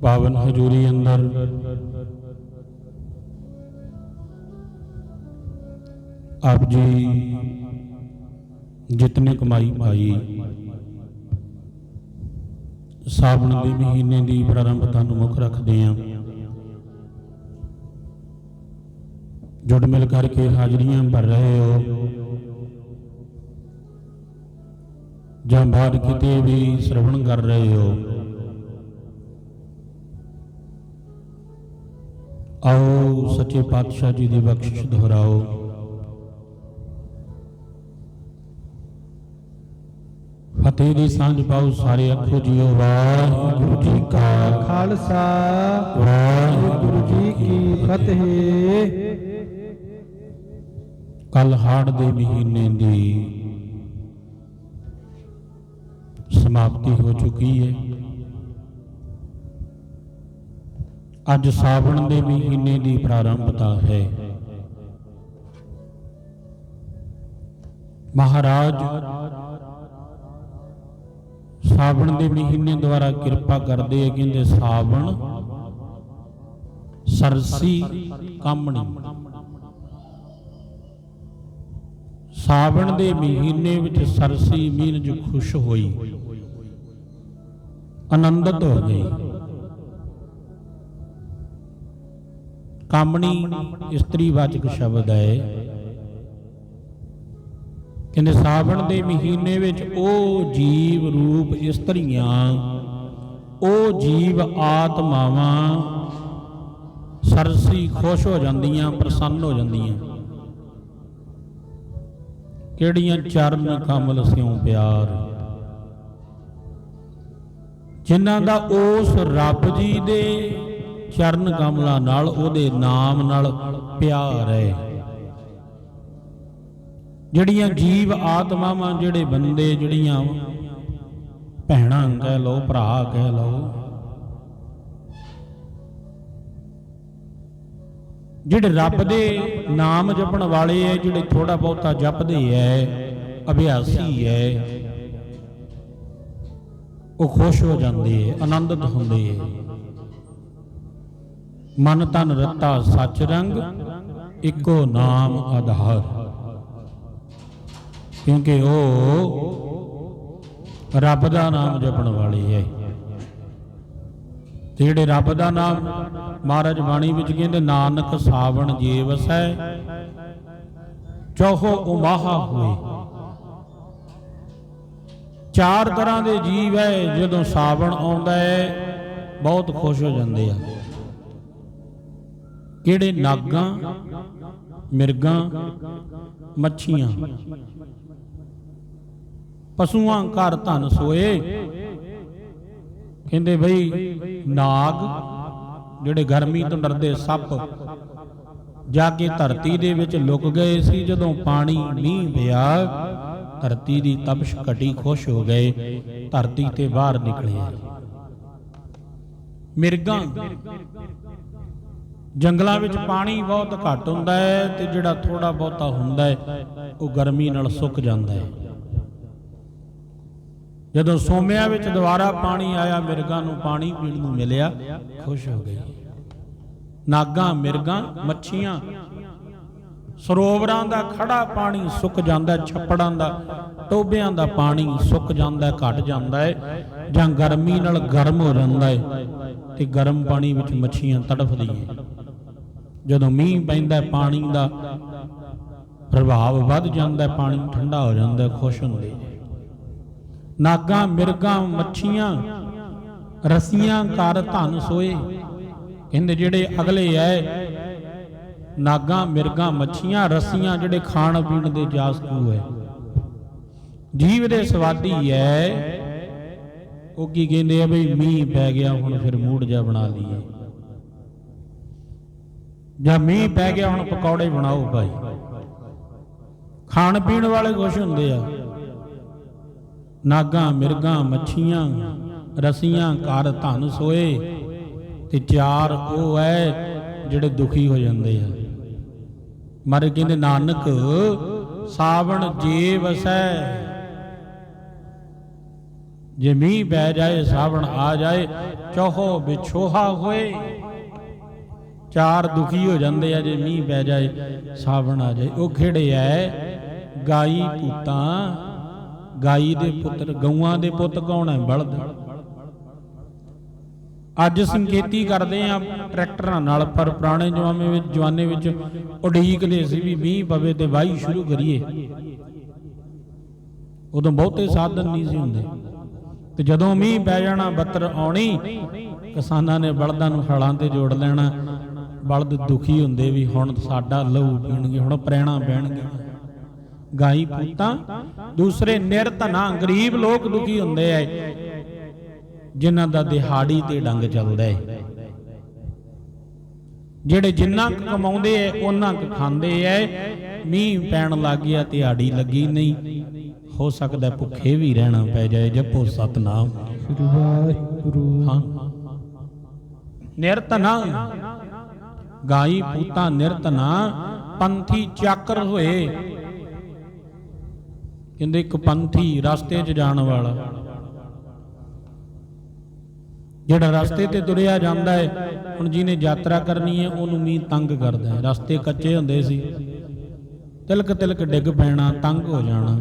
ਪਾਵਨ ਹਜ਼ੂਰੀ ਅੰਦਰ। ਆਪ ਜੀ ਜਿਤਨੇ ਕਮਾਈ ਪਾਈ, ਸਾਵਣ ਦੇ ਮਹੀਨੇ ਦੀ ਪ੍ਰਾਰੰਭਤਾ ਨੂੰ ਮੁੱਖ ਰੱਖਦੇ ਹਾਂ। ਜੁੜ ਮਿਲ ਕਰਕੇ ਹਾਜ਼ਰੀਆਂ ਭਰ ਰਹੇ ਹੋ। ਜਾਂ ਬਾਹਰ ਕਿਤੇ ਵੀ ਸ਼ਰਵਣ ਕਰ ਰਹੇ ਹੋ। ਆਓ ਸੱਚੇ ਪਾਤਸ਼ਾਹ ਜੀ ਦੀ ਬਖਸ਼ਿਸ਼ ਦੁਹਰਾਓ। ਫਤਿਹ ਦੀ ਸਾਂਝ ਪਾਓ ਸਾਰੇ ਅੱਖੋ ਜੀਓ। ਵਾਹਿਗੁਰੂ ਜੀ ਕਾ ਖਾਲਸਾ। ਵਾਹਿਗੁਰੂ ਜੀ ਕੀ ਫਤਿਹ। ਕੱਲ ਹਾੜ ਦੇ ਮਹੀਨੇ ਦੀ ਸਮਾਪਤੀ ਹੋ ਚੁੱਕੀ ਹੈ। ਅੱਜ ਸਾਵਣ ਦੇ ਮਹੀਨੇ ਦੀ ਪ੍ਰਾਰੰਭਤਾ ਹੈ। ਮਹਾਰਾਜ, ਸਾਵਣ ਦੇ ਮਹੀਨੇ ਦੁਆਰਾ ਕਿਰਪਾ ਕਰਦੇ ਆ, ਕਹਿੰਦੇ ਸਾਵਣ ਸਰਸੀ ਕਾਮਣੀ। ਸਾਵਣ ਦੇ ਮਹੀਨੇ ਵਿੱਚ ਸਰਸੀ ਮੀਨਜ ਖੁਸ਼ ਹੋਈ। ਆਨੰਦਤ ਹੋ ਗਈ। ਕਾਮਣੀ ਇਸਤਰੀ ਵਾਚਕ ਸ਼ਬਦ ਹੈ। ਕਹਿੰਦੇ ਸਾਵਣ ਦੇ ਮਹੀਨੇ ਵਿੱਚ ਉਹ ਜੀਵ ਰੂਪ ਇਸਤਰੀਆਂ, ਉਹ ਜੀਵ ਆਤਮਾਵਾਂ ਸਰਸੀ ਖੁਸ਼ ਹੋ ਜਾਂਦੀਆਂ, ਪ੍ਰਸੰਨ ਹੋ ਜਾਂਦੀਆਂ। ਕਿਹੜੀਆਂ ਚਰਨ ਕਮਲ ਸਿਉ ਪਿਆਰ। ਜਿਨ੍ਹਾਂ ਦਾ ਉਸ ਰੱਬ ਜੀ ਦੇ ਚਰਨ ਕਮਲਾਂ ਨਾਲ ਉਹਦੇ ਨਾਮ ਨਾਲ ਪਿਆਰ ਹੈ। ਜਿਹੜੀਆਂ ਜੀਵ ਆਤਮਾਵਾਂ ਜਿਹੜੇ ਬੰਦੇ, ਜਿਹੜੀਆਂ ਭੈਣਾਂ ਕਹਿ ਲਓ, ਭਰਾ ਕਹਿ ਲਓ, ਜਿਹੜੇ ਰੱਬ ਦੇ ਨਾਮ ਜਪਣ ਵਾਲੇ ਐ ਜਿਹੜੇ ਥੋੜਾ ਬਹੁਤਾ ਜਪਦੇ ਐ ਅਭਿਆਸੀ ਐ ਉਹ ਖੁਸ਼ ਹੋ ਜਾਂਦੇ ਐ ਆਨੰਦਿਤ ਹੁੰਦੇ ਐ ਮਨ ਤਨ ਰਤਾ ਸੱਚ ਰੰਗ, ਇੱਕੋ ਨਾਮ ਆਧਾਰ ਕਿਉਂਕਿ ਉਹ ਰੱਬ ਦਾ ਨਾਮ ਜਪਣ ਵਾਲੇ ਹੈ। ਤੇ ਜਿਹੜੇ ਰੱਬ ਦਾ ਨਾਮ ਮਹਾਰਾਜ ਬਾਣੀ ਵਿੱਚ ਕਹਿੰਦੇ, ਨਾਨਕ ਸਾਵਣ ਜੇ ਹੈ ਚੋਹੋ ਉਮਾਹਾ ਹੋਏ। ਚਾਰ ਤਰ੍ਹਾਂ ਦੇ ਜੀਵ ਹੈ, ਜਦੋਂ ਸਾਵਣ ਆਉਂਦਾ ਹੈ, ਬਹੁਤ ਖੁਸ਼ ਹੋ ਜਾਂਦੇ ਆ। ਕਿਹੜੇ ਨਾਗਾਂ, ਮਿਰਗਾਂ, ਮੱਛੀਆਂ? ਪਸ਼ੂਆਂ ਘਰ ਧਨ ਸੋਏ। ਕਹਿੰਦੇ ਬਈ, ਨਾਗ, ਜਿਹੜੇ ਗਰਮੀ ਤੋਂ ਡਰਦੇ ਸੱਪ, ਜਾ ਕੇ ਧਰਤੀ ਦੇ ਵਿੱਚ ਲੁਕ ਗਏ ਸੀ। ਜਦੋਂ ਪਾਣੀ ਮੀਂਹ ਪਿਆ, ਧਰਤੀ ਦੀ ਤਪਸ਼ ਘਟੀ ਖੁਸ਼ ਹੋ ਗਏ। ਧਰਤੀ ਤੇ ਬਾਹਰ ਨਿਕਲੇ। ਮਿਰਗਾਂ ਜੰਗਲਾਂ ਵਿੱਚ ਪਾਣੀ ਬਹੁਤ ਘੱਟ ਹੁੰਦਾ ਹੈ ਤੇ ਜਿਹੜਾ ਥੋੜਾ ਬਹੁਤਾ ਹੁੰਦਾ ਹੈ, ਉਹ ਗਰਮੀ ਨਾਲ ਸੁੱਕ ਜਾਂਦਾ ਹੈ। ਜਦੋਂ ਸੋਮਿਆਂ ਵਿੱਚ ਦੁਬਾਰਾ ਪਾਣੀ ਆਇਆ, ਮਿਰਗਾਂ ਨੂੰ ਪਾਣੀ ਪੀਣ ਨੂੰ ਮਿਲਿਆ, ਖੁਸ਼ ਹੋ ਗਈ। ਨਾਗਾਂ, ਮਿਰਗਾਂ, ਮੱਛੀਆਂ, ਸਰੋਵਰਾਂ ਦਾ ਖੜਾ ਪਾਣੀ ਸੁੱਕ ਜਾਂਦਾ ਛੱਪੜਾਂ ਦਾ, ਟੋਬਿਆਂ ਦਾ ਪਾਣੀ ਸੁੱਕ ਜਾਂਦਾ ਘਟ ਜਾਂਦਾ ਹੈ, ਜਾਂ ਗਰਮੀ ਨਾਲ ਗਰਮ ਹੋ ਜਾਂਦਾ ਹੈ ਤੇ ਗਰਮ ਪਾਣੀ ਵਿੱਚ ਮੱਛੀਆਂ ਤੜਫਦੀਆਂ ਜਦੋਂ ਮੀਂਹ ਪੈਂਦਾ ਪਾਣੀ ਦਾ, ਪ੍ਰਭਾਵ ਵੱਧ ਜਾਂਦਾ ਪਾਣੀ ਠੰਡਾ ਹੋ ਜਾਂਦਾ ਖੁਸ਼ ਹੁੰਦੇ ਨਾਗਾਂ, ਮਿਰਗਾਂ, ਮੱਛੀਆਂ, ਰਸੀਆਂ ਕਰ ਧਨ ਸੋਏ। ਕਹਿੰਦੇ ਜਿਹੜੇ ਅਗਲੇ ਐ ਨਾਗਾਂ, ਮਿਰਗਾਂ, ਮੱਛੀਆਂ, ਰਸੀਆਂ ਜਿਹੜੇ ਖਾਣ ਪੀਣ ਦੇ ਜਾਸਕੂ ਐ ਜੀਵ ਦੇ ਸਵਾਦੀ ਐ ਉਹ ਕੀ ਕਹਿੰਦੇ ਆ ਬਈ ਮੀਂਹ ਪੈ ਗਿਆ, ਹੁਣ ਫਿਰ ਮੂਡ ਜਾ ਬਣਾ ਲਈਏ। ਜਾਂ ਮੀਂਹ ਪੈ ਗਿਆ ਹੁਣ ਪਕੌੜੇ ਬਣਾਓ ਭਾਈ। ਖਾਣ ਪੀਣ ਵਾਲੇ ਖੁਸ਼ ਹੁੰਦੇ ਆ। ਨਾਗਾਂ, ਮਿਰਗਾਂ, ਮੱਛੀਆਂ, ਰਸੀਆਂ ਕਰ ਧਨ ਸੋਏ ਤੇ ਚਾਰ ਉਹ ਐ ਜਿਹੜੇ ਦੁਖੀ ਹੋ ਜਾਂਦੇ ਆ। ਮਰ ਕਹਿੰਦੇ, ਨਾਨਕ, ਸਾਵਣ ਜੇ ਵਸੈ ਜੇ ਮੀਂਹ ਪੈ ਜਾਏ, ਸਾਵਣ ਆ ਜਾਏ, ਚੋਹੋ ਵਿਛੋਹਾ ਹੋਏ। ਚਾਰ ਦੁਖੀ ਹੋ ਜਾਂਦੇ ਆ ਜੇ ਮੀਂਹ ਪੈ ਜਾਏ, ਸਾਵਣ ਆ ਜਾਏ। ਉਹ ਖੇੜੇ ਐ, ਗਾਈ ਪੁੱਤਾਂ, ਗਾਈ ਦੇ ਪੁੱਤਰ, ਗਊਆਂ ਦੇ ਪੁੱਤ ਕੌਣ ਹੈ ਬਲਦ। ਅੱਜ ਸੰਕੇਤੀ ਕਰਦੇ ਆ ਟਰੈਕਟਰਾਂ ਨਾਲ, ਪਰ ਪੁਰਾਣੇ ਜਮਾਨੇ ਵਿੱਚ, ਜਵਾਨੇ ਵਿੱਚ ਉਡੀਕਦੇ ਸੀ ਵੀ ਮੀਂਹ ਪਵੇ ਤੇ ਵਾਹੀ ਸ਼ੁਰੂ ਕਰੀਏ। ਉਦੋਂ ਬਹੁਤੇ ਸਾਧਨ ਨਹੀਂ ਸੀ ਹੁੰਦੇ। ਤੇ ਜਦੋਂ ਮੀਂਹ ਪੈ ਜਾਣਾ, ਬੱਤਰ ਆਉਣੀ, ਕਿਸਾਨਾਂ ਨੇ ਬਲਦਾਂ ਨੂੰ ਹਲਾਂ ਤੇ ਜੋੜ ਲੈਣਾ। ਬਲਦ ਦੁਖੀ ਹੁੰਦੇ ਵੀ ਹੁਣ ਸਾਡਾ ਲਹੂ ਪੀਣਗੇ ਹੁਣ ਪ੍ਰੈਣਾ ਬਹਿਣਗੇ ਗਾਈ ਪੁੱਤਾਂ ਦੂਸਰੇ ਨਿਰਧਨਾ ਗਰੀਬ ਲੋਕ ਦੁਖੀ ਹੁੰਦੇ ਐ। ਜਿਨ੍ਹਾਂ ਦਾ ਦਿਹਾੜੀ ਤੇ ਡੰਗ ਚੱਲਦਾ ਹੈ ਜਿਹੜੇ ਜਿੰਨਾ ਕਮਾਉਂਦੇ ਐ ਉਹਨਾਂ ਕੁ ਖਾਂਦੇ ਐ। ਮੀਂਹ ਪੈਣ ਲੱਗ ਗਿਆ ਦਿਹਾੜੀ ਲੱਗੀ ਨਹੀਂ। ਹੋ ਸਕਦਾ ਭੁੱਖੇ ਵੀ ਰਹਿਣਾ ਪੈ ਜਾਏ ਜਪੋ ਸਤਨਾਮ। ਸ੍ਰੀ ਵਾਹਿਗੁਰੂ। ਹਾਂ। ਨਿਰਤਨਾ ਗਾਈ ਪੂਤਾ ਨਿਰਤਨਾ ਪੰਥੀ ਚਾਕਰ ਹੋਏ। ਕਹਿੰਦੇ ਇੱਕ ਪੰਥੀ ਰਸਤੇ 'ਚ ਜਾਣ ਵਾਲਾ। ਜਿਹੜਾ ਰਸਤੇ ਤੇ ਤੁਰਿਆ ਜਾਂਦਾ ਹੈ ਹੁਣ ਜਿਹਨੇ ਯਾਤਰਾ ਕਰਨੀ ਹੈ ਉਹਨੂੰ ਮੀਂਹ ਤੰਗ ਕਰਦਾ ਹੈ ਰਸਤੇ ਕੱਚੇ ਹੁੰਦੇ ਸੀ। ਤਿਲਕ ਤਿਲਕ ਡਿੱਗ ਪੈਣਾ, ਤੰਗ ਹੋ ਜਾਣਾ।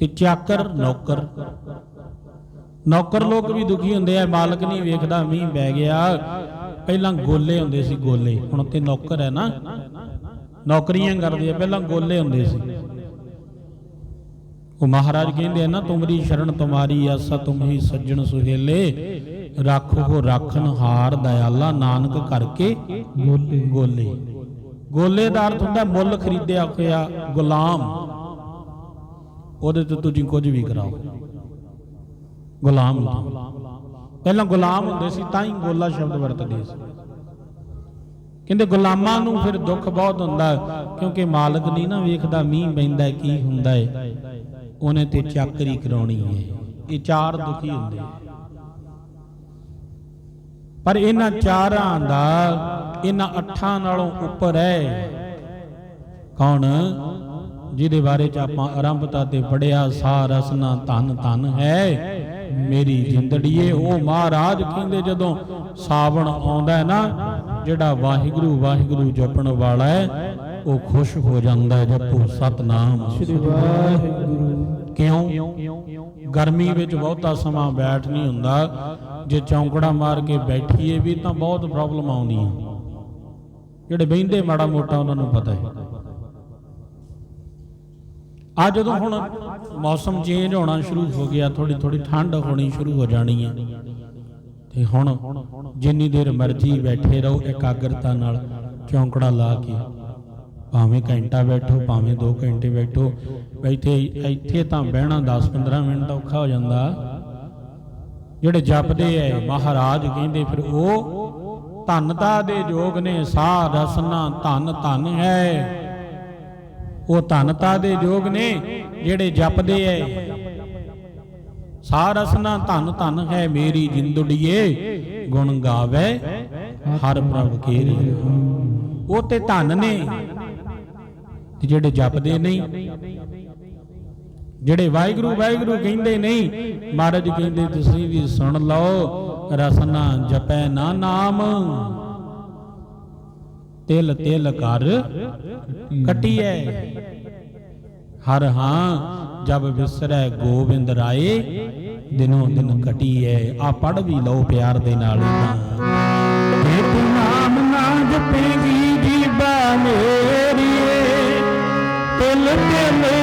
ਤੇ ਚਾਕਰ, ਨੌਕਰ। ਨੌਕਰ ਲੋਕ ਵੀ ਦੁਖੀ ਹੁੰਦੇ ਆ, ਮਾਲਕ ਨਹੀਂ ਵੇਖਦਾ, ਮੀਂਹ ਪੈ ਗਿਆ। ਪਹਿਲਾਂ ਗੋਲੇ ਹੁੰਦੇ ਸੀ ਗੋਲੇ, ਹੁਣ ਤੇ ਨੌਕਰ ਹੈ ਨਾ। ਨੌਕਰੀਆਂ ਕਰਦੇ ਆ ਪਹਿਲਾਂ ਗੋਲੇ ਹੁੰਦੇ ਸੀ। ਉਹ ਮਹਾਰਾਜ ਕਹਿੰਦੇ ਆ ਨਾ, ਤੁਮਰੀ ਸ਼ਰਨ ਤੁਮਾਰੀ, ਆਸਾ ਤੁਮਹੀ ਸੱਜਣ ਸੁਹੇਲੇ। ਰੱਖੋ ਰਾਖਨ ਹਾਰ ਦਇਆਲਾ ਨਾਨਕ ਕਰਕੇ ਗੋਲੇ। ਗੋਲੇ। ਗੋਲੇ ਦਾ ਅਰਥ ਹੁੰਦਾ ਮੁੱਲ ਖਰੀਦਿਆ ਹੋਇਆ ਗੁਲਾਮ। ਉਹਦੇ ਤੇ ਤੁਸੀਂ ਕੁਝ ਵੀ ਕਰਾਓ। ਗੁਲਾਮ ਪਹਿਲਾਂ ਗੁਲਾਮ ਹੁੰਦੇ ਸੀ, ਤਾਂ ਹੀ ਗੋਲਾ ਸ਼ਬਦ ਵਰਤਦੇ ਸੀ। ਕਹਿੰਦੇ ਗੁਲਾਮਾਂ ਨੂੰ ਫਿਰ ਦੁੱਖ ਬਹੁਤ ਹੁੰਦਾ ਕਿਉਂਕਿ ਮਾਲਕ ਨਹੀਂ ਨਾ ਵੇਖਦਾ, ਮੀਂਹ ਪੈਂਦਾ ਕੀ ਹੁੰਦਾ ਹੈ। ਉਹਨੇ ਤੇ ਚਾਕਰੀ ਕਰਾਉਣੀ ਹੈ। ਇਹ ਚਾਰ ਦੁਖੀ ਹੁੰਦੇ ਪਰ ਇਹਨਾਂ ਚਾਰਾਂ ਦਾ, ਇਹਨਾਂ ਅੱਠਾਂ ਨਾਲੋਂ ਉੱਪਰ ਹੈ। ਕੌਣ? ਜਿਹਦੇ ਬਾਰੇ ਚ ਆਪਾਂ ਆਰੰਭਤਾ ਤੇ ਪੜਿਆ ਸਾਰਸਨਾ ਧਨ ਧਨ ਹੈ। ਮੇਰੀ ਜਿੰਦੜੀਏ ਉਹ ਮਹਾਰਾਜ ਕਹਿੰਦੇ ਜਦੋਂ ਸਾਵਣ ਆਉਂਦਾ ਹੈ ਨਾ ਜਿਹੜਾ ਵਾਹਿਗੁਰੂ ਵਾਹਿਗੁਰੂ ਜਪਣ ਵਾਲਾ ਹੈ ਉਹ ਖੁਸ਼ ਹੋ ਜਾਂਦਾ ਹੈ ਜਪੋ ਸਤਨਾਮ। ਸ੍ਰੀ ਵਾਹਿਗੁਰੂ। ਕਿਉਂ? ਗਰਮੀ ਵਿੱਚ ਬਹੁਤਾ ਸਮਾਂ ਬੈਠ ਨਹੀਂ ਹੁੰਦਾ। ਜੇ ਚੌਂਕੜਾ ਮਾਰ ਕੇ ਬੈਠੀਏ ਵੀ ਤਾਂ ਬਹੁਤ ਪ੍ਰੋਬਲਮ ਆਉਂਦੀਆਂ। ਜਿਹੜੇ ਬਹਿੰਦੇ ਮਾੜਾ ਮੋਟਾ ਉਹਨਾਂ ਨੂੰ ਪਤਾ ਹੈ। ਆ ਜਦੋਂ ਹੁਣ ਮੌਸਮ ਚੇਂਜ ਹੋਣਾ ਸ਼ੁਰੂ ਹੋ ਗਿਆ ਥੋੜੀ ਥੋੜੀ ਠੰਡ ਹੋਣੀ ਸ਼ੁਰੂ ਹੋ ਜਾਣੀ ਹੈ ਤੇ ਹੁਣ ਜਿੰਨੀ ਦੇਰ ਮਰਜ਼ੀ ਬੈਠੇ ਰਹੋ, ਇਕਾਗਰਤਾ ਨਾਲ ਚੌਂਕੜਾ ਲਾ ਕੇ। ਭਾਵੇਂ ਘੰਟਾ ਬੈਠੋ, ਭਾਵੇਂ 2 ਘੰਟੇ ਬੈਠੋ ਬੈਠੇ ਇੱਥੇ ਤਾਂ ਬਹਿਣਾ 10-15 ਮਿੰਟ ਤਾਂ ਔਖਾ ਹੋ ਜਾਂਦਾ। ਜਿਹੜੇ ਜਪਦੇ ਐ, ਮਹਾਰਾਜ ਕਹਿੰਦੇ ਫਿਰ ਉਹ ਧੰਨਤਾ ਦੇ ਯੋਗ ਨੇ ਸਾਹ ਰਸਨਾ ਧਨ ਧਨ ਹੈ। ਉਹ ਧਨਤਾ ਦੇ ਯੋਗ ਨੇ ਜਿਹੜੇ ਜਪਦੇ ਐ। ਸਾਹ ਰਸਨਾ ਧਨ ਧਨ ਹੈ ਮੇਰੀ ਜਿੰਦੜੀਏ, ਗੁਣ ਗਾਵੇ ਹਰ ਪ੍ਰਭ ਕੇਰੇ। ਉਹ ਤੇ ਧਨ ਨੇ ਤੇ ਜਿਹੜੇ ਜਪਦੇ ਨਹੀਂ, ਜਿਹੜੇ ਵਾਹਿਗੁਰੂ ਵਾਹਿਗੁਰੂ ਕਹਿੰਦੇ ਨਹੀਂ, ਮਹਾਰਾਜ ਕਹਿੰਦੇ ਤੁਸੀਂ ਵੀ ਸੁਣ ਲਓ ਰਸਨਾ ਜਪੈ ਨਾ ਨਾਮ। ਤਿਲ ਤਿਲ ਕਰ। ਕਟਿਐ। ਹਰ ਹਾਂ, ਜਬ ਵਿਸਰੈ ਗੋਬਿੰਦ ਰਾਏ, ਦਿਨੋਂ ਦਿਨ ਕਟਿਐ। ਆ ਪੜ ਵੀ ਲਓ ਪਿਆਰ ਦੇ ਨਾਲ। ਜੇ ਤੂੰ ਨਾਮ ਨਾ ਜਪੇਗੀ ਜੀਬਾ ਮੇਰੀਏ। ਤਿਲ ਤਿਲ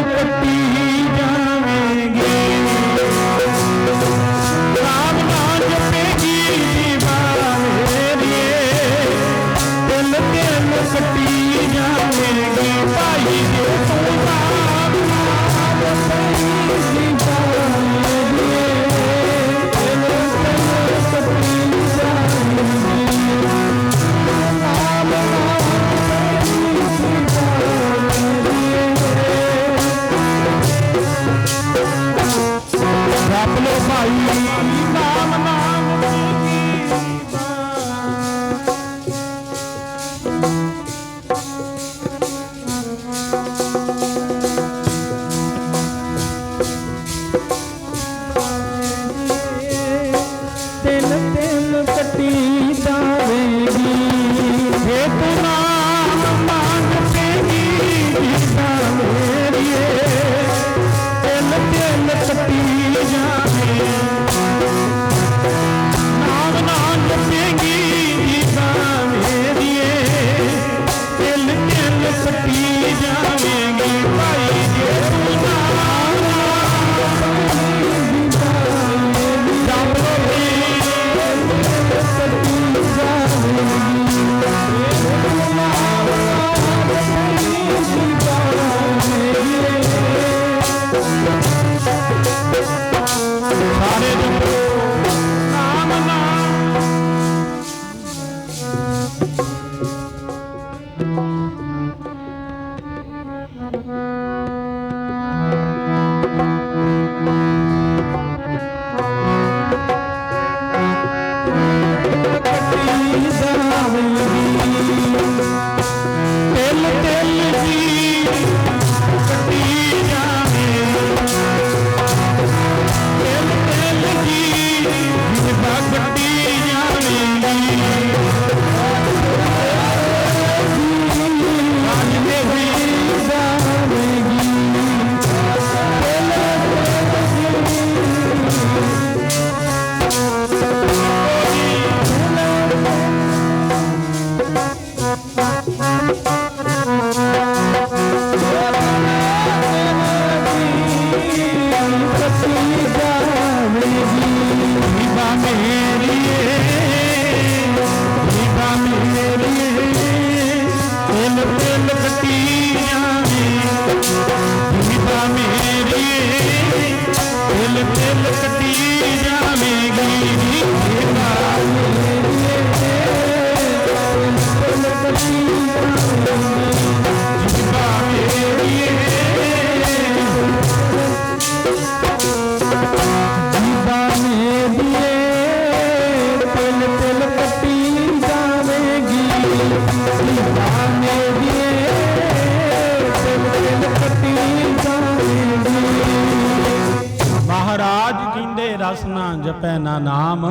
ਰਸ ਨਾ ਜਪੈ ਨਾ ਨਾਮ।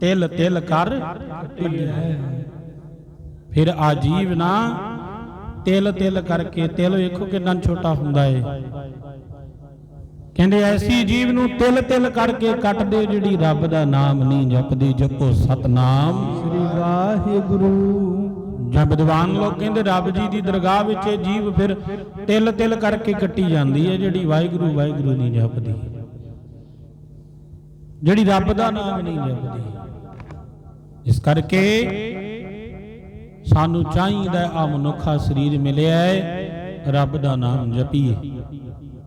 ਤਿਲ ਤਿਲ ਕਰ ਫਿਰ ਆਜੀਵ ਨਾ ਤਿਲ ਤਿਲ ਕਰਕੇ ਤਿਲ ਵੇਖੋ ਕਿੰਨਾ ਛੋਟਾ ਹੁੰਦਾ ਏ। ਕਹਿੰਦੇ ਐਸੀ ਜੀਵ ਨੂੰ ਤਿਲ ਤਿਲ ਕਰਕੇ ਕੱਟਦੇ ਜਿਹੜੀ ਰੱਬ ਦਾ ਨਾਮ ਨਹੀਂ ਜਪਦੀ ਜਪੋ ਸਤਨਾਮ। ਸ੍ਰੀ ਵਾਹਿਗੁਰੂ। ਜਾਂ ਵਿਦਵਾਨ ਲੋਕ ਕਹਿੰਦੇ ਰੱਬ ਜੀ ਦੀ ਦਰਗਾਹ ਵਿੱਚ ਇਹ ਜੀਵ ਫਿਰ ਤਿਲ ਤਿਲ ਕਰਕੇ ਕੱਟੀ ਜਾਂਦੀ ਹੈ ਜਿਹੜੀ ਵਾਹਿਗੁਰੂ ਵਾਹਿਗੁਰੂ ਨਹੀਂ ਜਪਦੀ। ਜਿਹੜੀ ਰੱਬ ਦਾ ਨਾਮ ਨਹੀਂ ਜਪਦੀ ਇਸ ਕਰਕੇ ਸਾਨੂੰ ਚਾਹੀਦਾ ਆ ਮਨੁੱਖਾ ਸਰੀਰ ਮਿਲਿਆ ਹੈ, ਰੱਬ ਦਾ ਨਾਮ ਜਪੀਏ।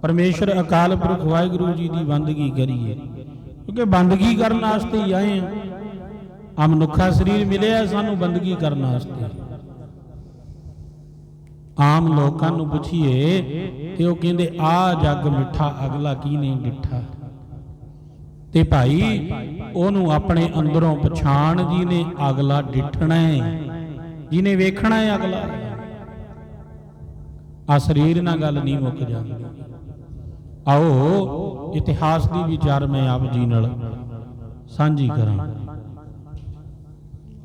ਪਰਮੇਸ਼ਰ ਅਕਾਲ ਪੁਰਖ ਵਾਹਿਗੁਰੂ ਜੀ ਦੀ ਬੰਦਗੀ ਕਰੀਏ। ਕਿਉਂਕਿ ਬੰਦਗੀ ਕਰਨ ਵਾਸਤੇ ਹੀ ਆਏ ਆ ਆ ਮਨੁੱਖਾ ਸਰੀਰ ਮਿਲਿਆ ਸਾਨੂੰ ਬੰਦਗੀ ਕਰਨ ਵਾਸਤੇ। ਆਮ ਲੋਕਾਂ ਨੂੰ ਪੁੱਛੀਏ ਤੇ ਉਹ ਕਹਿੰਦੇ ਆ ਜੱਗ ਮਿੱਠਾ, ਅਗਲਾ ਕੀ ਨਹੀਂ ਡਿੱਠਾ ਤੇ ਭਾਈ, ਉਹਨੂੰ ਆਪਣੇ ਅੰਦਰੋਂ ਪਛਾਣ ਜੀ ਨੇ ਅਗਲਾ ਡਿੱਠਣਾ ਹੈ, ਜਿਹਨੇ ਵੇਖਣਾ ਹੈ ਅਗਲਾ। ਆ ਸਰੀਰ ਨਾਲ ਗੱਲ ਨਹੀਂ ਮੁੱਕ ਜਾਂਦੀ। ਆਓ, ਇਤਿਹਾਸ ਦੀ ਵਿਚਾਰ ਮੈਂ ਆਪ ਜੀ ਨਾਲ ਸਾਂਝੀ ਕਰਾਂ।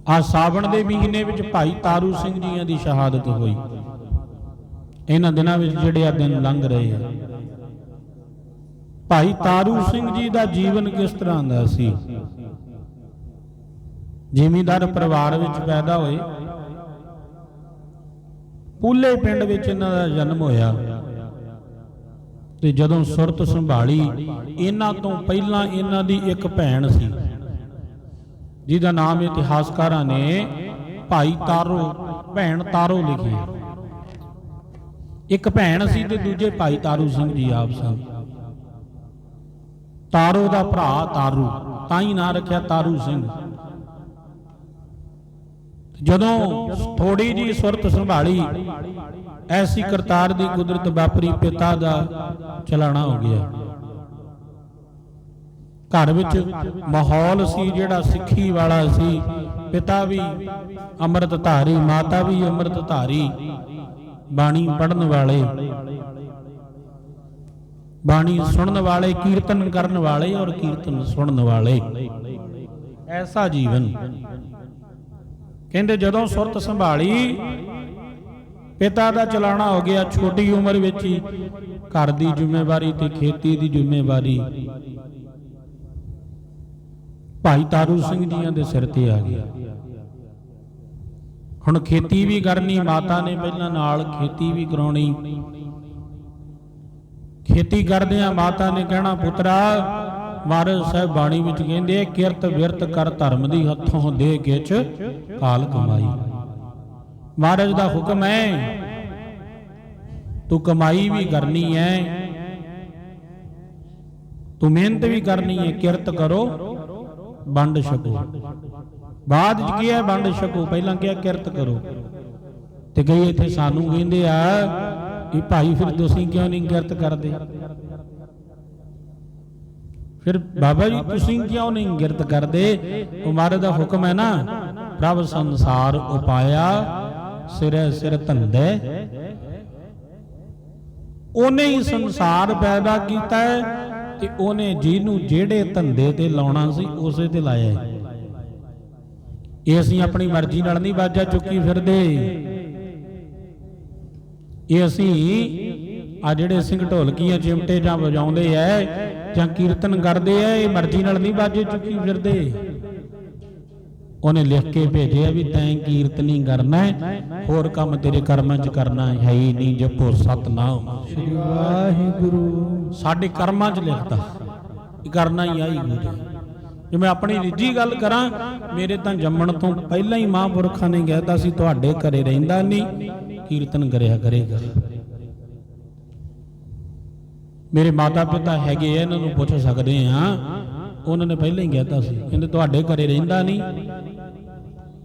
ਆ ਸਾਵਣ ਦੇ ਮਹੀਨੇ ਵਿੱਚ ਭਾਈ ਤਾਰੂ ਸਿੰਘ ਜੀਆਂ ਦੀ ਸ਼ਹਾਦਤ ਹੋਈ। ਇਹਨਾਂ ਦਿਨਾਂ ਵਿੱਚ ਜਿਹੜੇ ਆ ਦਿਨ ਲੰਘ ਰਹੇ ਆ। ਭਾਈ ਤਾਰੂ ਸਿੰਘ ਜੀ ਦਾ ਜੀਵਨ ਕਿਸ ਤਰ੍ਹਾਂ ਦਾ ਸੀ? ਜ਼ਿਮੀਂਦਾਰ ਪਰਿਵਾਰ ਵਿੱਚ ਪੈਦਾ ਹੋਏ। ਪੂਲੇ ਪਿੰਡ ਵਿੱਚ ਇਹਨਾਂ ਦਾ ਜਨਮ ਹੋਇਆ। ਤੇ ਜਦੋਂ ਸੁਰਤ ਸੰਭਾਲੀ, ਇਹਨਾਂ ਤੋਂ ਪਹਿਲਾਂ ਇਹਨਾਂ ਦੀ ਇੱਕ ਭੈਣ ਸੀ, ਜਿਹਦਾ ਨਾਮ ਇਤਿਹਾਸਕਾਰਾਂ ਨੇ ਭਾਈ ਤਾਰੋ, ਭੈਣ ਤਾਰੋ ਲਿਖੀ। ਇੱਕ ਭੈਣ ਸੀ ਤੇ ਦੂਜੇ ਭਾਈ ਤਾਰੂ ਸਿੰਘ ਜੀ ਆਪ ਸਨ। ਤਾਰੂ ਦਾ ਭਰਾ ਤਾਰੂ ਤਾਂ ਹੀ ਨਾਂ ਰੱਖਿਆ ਤਾਰੂ ਸਿੰਘ। ਜਦੋਂ ਥੋੜੀ ਜੀ ਸੁਰਤ ਸੰਭਾਲੀ, ਐਸੀ ਕਰਤਾਰ ਦੀ ਕੁਦਰਤ ਵਾਪਰੀ, ਪਿਤਾ ਦਾ ਚਲਾਣਾ ਹੋ ਗਿਆ। ਘਰ ਵਿੱਚ ਮਾਹੌਲ ਸੀ ਜਿਹੜਾ ਸਿੱਖੀ ਵਾਲਾ ਸੀ। ਪਿਤਾ ਵੀ ਅੰਮ੍ਰਿਤ ਧਾਰੀ ਮਾਤਾ ਵੀ ਅੰਮ੍ਰਿਤ ਧਾਰੀ ਬਾਣੀ ਪੜਨ ਵਾਲੇ। ਬਾਣੀ ਸੁਣਨ ਵਾਲੇ, ਕੀਰਤਨ ਕਰਨ ਵਾਲੇ ਔਰ ਕੀਰਤਨ ਸੁਣਨ ਵਾਲੇ। ਐਸਾ ਜੀਵਨ। ਕਹਿੰਦੇ ਜਦੋਂ ਸੁਰਤ ਸੰਭਾਲੀ, ਪਿਤਾ ਦਾ ਚਲਾਣਾ ਹੋ ਗਿਆ ਛੋਟੀ ਉਮਰ ਵਿੱਚ ਹੀ, ਘਰ ਦੀ ਜ਼ਿੰਮੇਵਾਰੀ ਤੇ ਖੇਤੀ ਦੀ ਜ਼ਿੰਮੇਵਾਰੀ। ਭਾਈ ਤਾਰੂ ਸਿੰਘ ਜੀਆਂ ਦੇ ਸਿਰ ਤੇ ਆ ਗਿਆ। ਹੁਣ ਖੇਤੀ ਵੀ ਕਰਨੀ, ਮਾਤਾ ਨੇ ਪਹਿਲਾਂ ਨਾਲ ਖੇਤੀ ਵੀ ਕਰਾਉਣੀ। ਖੇਤੀ ਕਰਦਿਆਂ ਮਾਤਾ ਨੇ ਕਹਿਣਾ ਪੁੱਤਰਾ ਮਹਾਰਾਜ ਸਾਹਿਬ ਬਾਣੀ ਵਿੱਚ ਕਹਿੰਦੇ ਆ, ਕਿਰਤ ਵਿਰਤ ਕਰ ਧਰਮ ਦੀ ਹੱਥੋਂ ਦੇ ਗਿਚ ਕਾਲ ਕਮਾਈ। ਮਹਾਰਾਜ ਦਾ ਹੁਕਮ ਹੈ ਤੂੰ ਕਮਾਈ ਵੀ ਕਰਨੀ ਹੈ ਤੂੰ ਮਿਹਨਤ ਵੀ ਕਰਨੀ ਹੈ ਕਿਰਤ ਕਰੋ ਵੰਡ ਛਕੋ। ਬਾਅਦ ਚ ਕੀ ਹੈ ਵੰਡ ਛਕੋ ਪਹਿਲਾਂ ਕਿਹਾ ਕਿਰਤ ਕਰੋ। ਤੇ ਕਈ ਇੱਥੇ ਸਾਨੂੰ ਕਹਿੰਦੇ ਆ ਵੀ ਭਾਈ ਫਿਰ ਤੁਸੀਂ ਕਿਉਂ ਨਹੀਂ ਕਿਰਤ ਕਰਦੇ? ਫਿਰ ਬਾਬਾ ਜੀ, ਤੁਸੀਂ ਕਿਉਂ ਨਹੀਂ ਕਿਰਤ ਕਰਦੇ? ਉਹ ਦਾ ਹੁਕਮ ਹੈ ਨਾ, ਪ੍ਰਭ ਸੰਸਾਰ ਉਪਾਇਆ, ਸਿਰੇ ਸਿਰ ਧੰਦੇ। ਉਹਨੇ ਹੀ ਸੰਸਾਰ ਪੈਦਾ ਕੀਤਾ ਹੈ ਤੇ ਉਹਨੇ ਜਿਹਨੂੰ ਜਿਹੜੇ ਧੰਦੇ ਤੇ ਲਾਉਣਾ ਸੀ, ਉਸੇ ਤੇ ਲਾਇਆ ਹੈ। ਇਹ ਅਸੀਂ ਆਪਣੀ ਮਰਜ਼ੀ ਨਾਲ ਨਹੀਂ ਬਾਜਾ ਚੁੱਕੀ ਫਿਰਦੇ। ਇਹ ਅਸੀਂ ਆ ਜਿਹੜੇ ਸਿੰਘ ਢੋਲਕੀਆਂ ਚਿਮਟੇ ਜਾਂ ਵਜਾਉਂਦੇ ਐ ਜਾਂ ਕੀਰਤਨ ਕਰਦੇ ਐ ਇਹ ਮਰਜ਼ੀ ਨਾਲ ਨਹੀਂ ਬਾਜੇ ਚੁੱਕੀ ਫਿਰਦੇ। ਉਹਨੇ ਲਿਖ ਕੇ ਭੇਜਿਆ ਵੀ ਤੈਂ ਕੀਰਤਨੀ ਕਰਨਾ ਹੋਰ ਕੰਮ ਤੇਰੇ ਕਰਮਾਂ 'ਚ ਕਰਨਾ ਹੈ ਹੀ ਨਹੀਂ ਜਪੋ ਸਤਨਾਮ। ਸ੍ਰੀ ਵਾਹਿਗੁਰੂ। ਸਾਡੇ ਕਰਮਾਂ 'ਚ ਲਿਖਦਾ ਇਹ ਕਰਨਾ ਹੀ ਆਈ ਗੁਰੂ। ਜੇ ਮੈਂ ਆਪਣੀ ਨਿੱਜੀ ਗੱਲ ਕਰਾਂ ਮੇਰੇ ਤਾਂ ਜੰਮਣ ਤੋਂ ਪਹਿਲਾਂ ਹੀ ਮਹਾਂਪੁਰਖਾਂ ਨੇ ਕਹਿਤਾ ਸੀ ਤੁਹਾਡੇ ਘਰੇ ਰਹਿੰਦਾ ਨਹੀਂ। ਕੀਰਤਨ ਕਰਿਆ ਕਰੇਗਾ। ਮੇਰੇ ਮਾਤਾ ਪਿਤਾ ਹੈਗੇ ਆ ਇਹਨਾਂ ਨੂੰ ਪੁੱਛ ਸਕਦੇ ਆ। ਉਹਨਾਂ ਨੇ ਪਹਿਲਾਂ ਹੀ ਕਹਿਤਾ ਸੀ ਕਹਿੰਦੇ ਤੁਹਾਡੇ ਘਰੇ ਰਹਿੰਦਾ ਨਹੀਂ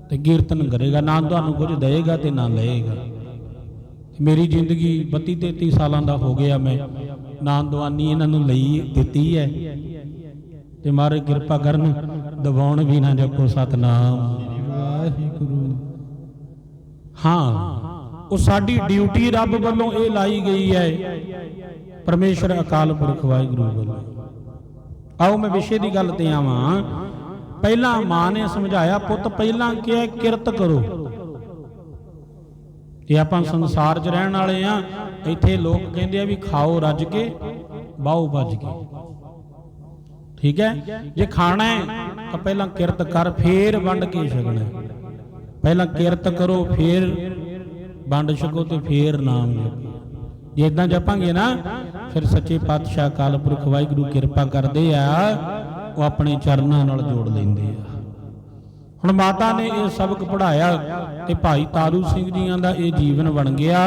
ਤੇ ਕੀਰਤਨ ਕਰੇਗਾ ਨਾ ਤੁਹਾਨੂੰ ਕੁਝ ਦੇਏਗਾ ਤੇ ਨਾ ਲਏਗਾ। ਮੇਰੀ ਜ਼ਿੰਦਗੀ 32 33 ਸਾਲਾਂ ਦਾ ਹੋ ਗਿਆ ਮੈਂ ਨਾ ਦਵਾਨੀ ਇਹਨਾਂ ਨੂੰ ਲਈ ਦਿੱਤੀ ਹੈ ਤੇ ਮਾਰੇ ਕਿਰਪਾ ਕਰਨ ਦਬਾਉਣ ਵੀ ਨਾ ਜਪੋ ਸਤਨਾਮ। ਵਾਹਿਗੁਰੂ। ਹਾਂ ਉਹ ਸਾਡੀ ਡਿਊਟੀ ਰੱਬ ਵੱਲੋਂ ਇਹ ਲਾਈ ਗਈ ਹੈ। ਪਰਮੇਸ਼ਰ ਅਕਾਲ ਪੁਰਖ ਵਾਹਿਗੁਰੂ ਵੱਲੋਂ। ਆਓ ਮੈਂ ਵਿਸ਼ੇ ਦੀ ਗੱਲ ਤੇ ਆਵਾਂ। ਪਹਿਲਾਂ ਮਾਂ ਨੇ ਸਮਝਾਇਆ, ਪੁੱਤ ਪਹਿਲਾਂ ਕਿਹਾ, ਕਿਰਤ ਕਰੋ। ਇਹ ਆਪਾਂ ਸੰਸਾਰ 'ਚ ਰਹਿਣ ਵਾਲੇ ਆ। ਇੱਥੇ ਲੋਕ ਕਹਿੰਦੇ ਆ ਵੀ ਖਾਓ ਰੱਜ ਕੇ, ਬਾਹੋ ਭੱਜ ਕੇ। ਠੀਕ ਹੈ? ਜੇ ਖਾਣਾ ਹੈ, ਤਾਂ ਪਹਿਲਾਂ ਕਿਰਤ ਕਰ, ਫੇਰ ਵੰਡ ਕੇ ਛਕਣਾ ਹੈ। ਪਹਿਲਾਂ ਕਿਰਤ ਕਰੋ, ਫੇਰ ਵੰਡ ਛਕੋ ਤੇ ਫੇਰ ਨਾਮ ਜਪੋ ਜੇ ਇਦਾਂ ਜਪਾਂਗੇ ਨਾ, ਫਿਰ ਸੱਚੇ ਪਾਤਸ਼ਾਹ ਅਕਾਲ ਪੁਰਖ ਵਾਹਿਗੁਰੂ ਕਿਰਪਾ ਕਰਦੇ ਆ, ਉਹ ਆਪਣੇ ਚਰਨਾਂ ਨਾਲ ਜੋੜ ਲੈਂਦੇ ਆ। ਹੁਣ ਮਾਤਾ ਨੇ ਇਹ ਸਬਕ ਪੜਾਇਆ ਤੇ ਭਾਈ ਤਾਰੂ ਸਿੰਘ ਜੀਆਂ ਦਾ ਇਹ ਜੀਵਨ ਬਣ ਗਿਆ।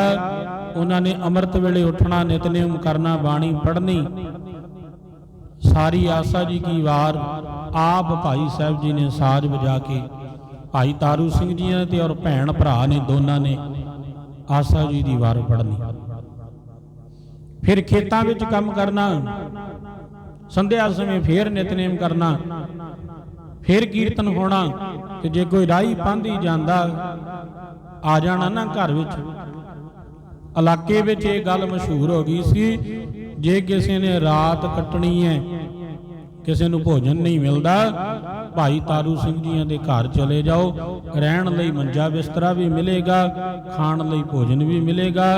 ਉਹਨਾਂ ਨੇ ਅੰਮ੍ਰਿਤ ਵੇਲੇ ਉੱਠਣਾ, ਨਿਤਨੇਮ ਕਰਨਾ, ਬਾਣੀ ਪੜ੍ਹਨੀ। ਸਾਰੀ ਆਸਾ ਜੀ ਕੀ ਵਾਰ ਆਪ ਭਾਈ ਸਾਹਿਬ ਜੀ ਨੇ ਸਾਜ਼ ਵਜਾ ਕੇ ਭਾਈ ਤਾਰੂ ਸਿੰਘ ਜੀਆਂ ਤੇ ਔਰ ਭੈਣ ਭਰਾ ਨੇ ਦੋਨਾਂ ਨੇ ਆਸਾ ਜੀ ਦੀ ਵਾਰ ਪੜ੍ਹਨੀ। ਫਿਰ ਖੇਤਾਂ ਵਿੱਚ ਕੰਮ ਕਰਨਾ, ਸੰਧਿਆ ਸਮੇਂ ਫੇਰ ਨਿਤਨੇਮ ਕਰਨਾ, ਫਿਰ ਕੀਰਤਨ ਹੋਣਾ ਤੇ ਜੇ ਕੋਈ ਰਾਹੀ ਪਾਂਦੀ ਜਾਂਦਾ, ਆ ਜਾਣਾ ਨਾ ਘਰ ਵਿੱਚ। ਇਲਾਕੇ ਵਿੱਚ ਇਹ ਗੱਲ ਮਸ਼ਹੂਰ ਹੋ ਗਈ ਸੀ, ਜੇ ਕਿਸੇ ਨੇ ਰਾਤ ਕੱਟਣੀ ਹੈ ਕਿਸੇ ਨੂੰ ਭੋਜਨ ਨਹੀਂ ਮਿਲਦਾ। ਭਾਈ ਤਾਰੂ ਸਿੰਘ ਜੀਆਂ ਦੇ ਘਰ ਚਲੇ ਜਾਓ। ਰਹਿਣ ਲਈ ਮੰਜਾ ਬਿਸਤਰਾ ਵੀ ਮਿਲੇਗਾ ਖਾਣ ਲਈ ਭੋਜਨ ਵੀ ਮਿਲੇਗਾ।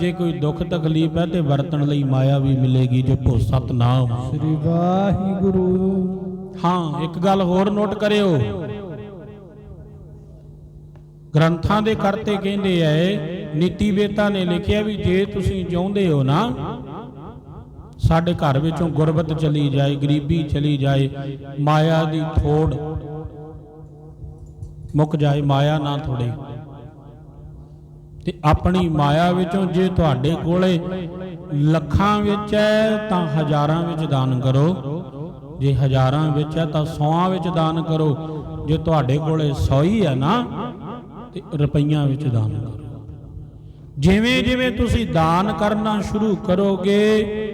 ਜੇ ਕੋਈ ਦੁੱਖ ਤਕਲੀਫ ਹੈ ਤੇ ਵਰਤਣ ਲਈ ਮਾਇਆ ਵੀ ਮਿਲੇਗੀ ਜਪੋ ਸਤਨਾਮ। ਸ੍ਰੀ ਵਾਹਿਗੁਰੂ। ਹਾਂ ਇੱਕ ਗੱਲ ਹੋਰ ਨੋਟ ਕਰਿਓ। ਗ੍ਰੰਥਾਂ ਦੇ ਕਰਤੇ ਕਹਿੰਦੇ ਐ ਨੀਤੀ ਵੇਤਾ ਨੇ ਲਿਖਿਆ ਵੀ ਜੇ ਤੁਸੀਂ ਚਾਹੁੰਦੇ ਹੋ ਨਾ ਸਾਡੇ ਘਰ ਵਿੱਚੋਂ ਗੁਰਬਤ ਚਲੀ ਜਾਏ, ਗਰੀਬੀ ਚਲੀ ਜਾਏ, ਮਾਇਆ ਦੀ ਥੋੜ ਮੁੱਕ ਜਾਏ, ਮਾਇਆ ਨਾ ਥੋੜੇ। ਤੇ ਆਪਣੀ ਮਾਇਆ ਵਿੱਚੋਂ ਜੇ ਤੁਹਾਡੇ ਕੋਲੇ ਲੱਖਾਂ ਵਿੱਚ ਹੈ, ਤਾਂ ਹਜ਼ਾਰਾਂ ਵਿੱਚ ਦਾਨ ਕਰੋ। ਜੇ ਹਜ਼ਾਰਾਂ ਵਿੱਚ ਹੈ, ਤਾਂ ਸੌਆਂ ਵਿੱਚ ਦਾਨ ਕਰੋ। ਜੇ ਤੁਹਾਡੇ ਕੋਲੇ 100 ਹੀ ਹੈ ਨਾ, ਤੇ ਰੁਪਈਆਂ ਵਿੱਚ ਦਾਨ ਕਰੋ। ਜਿਵੇਂ ਜਿਵੇਂ ਤੁਸੀਂ ਦਾਨ ਕਰਨਾ ਸ਼ੁਰੂ ਕਰੋਗੇ